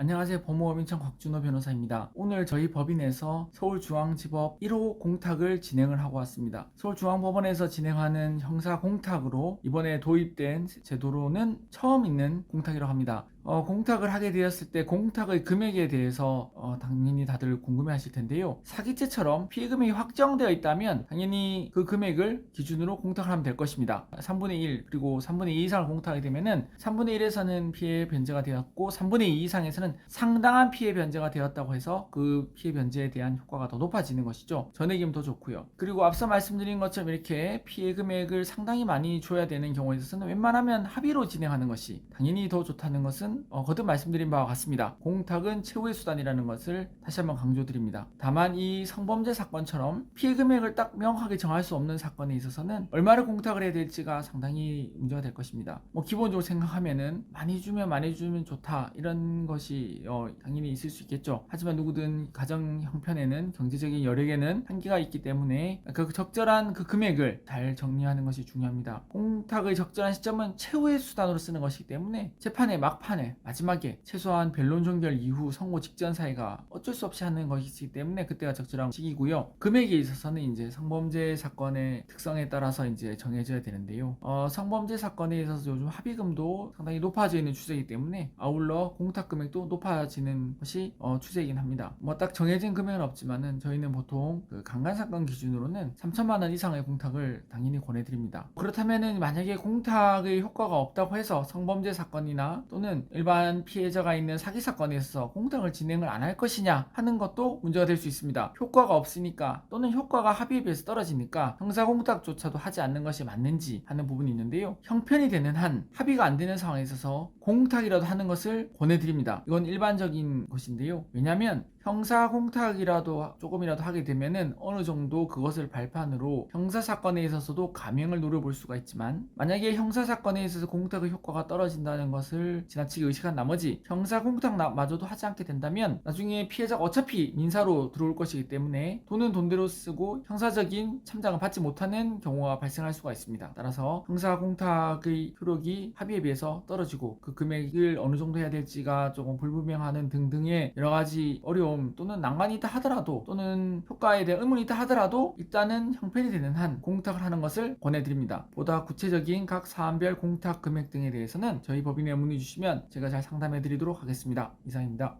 안녕하세요. 법무법 인천 곽준호 변호사입니다. 오늘 저희 법인에서 서울중앙지법 1호 공탁을 진행을 하고 왔습니다. 서울중앙법원에서 진행하는 형사 공탁으로 이번에 도입된 제도로는 처음 있는 공탁이라고 합니다. 어, 공탁을 하게 되었을 때 공탁의 금액에 대해서 어, 당연히 다들 궁금해 하실 텐데요. 사기죄처럼 피해 금액이 확정되어 있다면 당연히 그 금액을 기준으로 공탁을 하면 될 것입니다. 3분의 1 그리고 3분의 2 이상을 공탁하게 되면은 3분의 1에서는 피해 변제가 되었고 3분의 2 이상에서는 상당한 피해 변제가 되었다고 해서 그 피해 변제에 대한 효과가 더 높아지는 것이죠. 전액이면 더 좋고요. 그리고 앞서 말씀드린 것처럼 이렇게 피해 금액을 상당히 많이 줘야 되는 경우에 있어서는 웬만하면 합의로 진행하는 것이 당연히 더 좋다는 것은 어, 거듭 말씀드린 바와 같습니다. 공탁은 최후의 수단이라는 것을 다시 한번 강조드립니다. 다만 이 성범죄 사건처럼 피해 금액을 딱 명확하게 정할 수 없는 사건에 있어서는 얼마를 공탁을 해야 될지가 상당히 문제가 될 것입니다. 뭐 기본적으로 생각하면은 많이 주면 많이 주면 좋다 이런 것이 어, 당연히 있을 수 있겠죠. 하지만 누구든 가정 형편에는 경제적인 여력에는 한계가 있기 때문에 그 적절한 그 금액을 잘 정리하는 것이 중요합니다. 공탁의 적절한 시점은 최후의 수단으로 쓰는 것이기 때문에 재판의 막판 에 마지막에 최소한 변론 종결 이후 선고 직전 사이가 어쩔 수 없이 하는 것이기 때문에 그때가 적절한 시기고요. 금액에 있어서는 이제 성범죄 사건의 특성에 따라서 이제 정해져야 되는데요. 어, 성범죄 사건에 있어서 요즘 합의금도 상당히 높아져 있는 추세이기 때문에 아울러 공탁 금액도 높아지는 것이 어, 추세이긴 합니다. 뭐 딱 정해진 금액은 없지만은 저희는 보통 그 강간 사건 기준으로는 3천만 원 이상의 공탁을 당연히 권해드립니다. 그렇다면은 만약에 공탁의 효과가 없다고 해서 성범죄 사건이나 또는 일반 피해자가 있는 사기 사건에 있어서 공탁을 진행을 안 할 것이냐 하는 것도 문제가 될 수 있습니다. 효과가 없으니까 또는 효과가 합의에 비해서 떨어지니까 형사 공탁조차도 하지 않는 것이 맞는지 하는 부분이 있는데요. 형편이 되는 한 합의가 안 되는 상황에 있어서 공탁이라도 하는 것을 권해드립니다. 이건 일반적인 것인데요. 왜냐하면 형사 공탁이라도 조금이라도 하게 되면은 어느 정도 그것을 발판으로 형사 사건에 있어서도 감형을 노려볼 수가 있지만 만약에 형사 사건에 있어서 공탁의 효과가 떨어진다는 것을 지나치게 의식한 나머지 형사 공탁마저도 하지 않게 된다면 나중에 피해자가 어차피 민사로 들어올 것이기 때문에 돈은 돈대로 쓰고 형사적인 참작을 받지 못하는 경우가 발생할 수가 있습니다. 따라서 형사 공탁의 효력이 합의에 비해서 떨어지고 그 금액을 어느 정도 해야 될지가 조금 불분명하는 등등의 여러 가지 어려움 또는 난관이 있다 하더라도 또는 효과에 대한 의문이 있다 하더라도 일단은 형편이 되는 한 공탁을 하는 것을 권해드립니다. 보다 구체적인 각 사안별 공탁 금액 등에 대해서는 저희 법인에 문의 주시면 제가 잘 상담해 드리도록 하겠습니다. 이상입니다.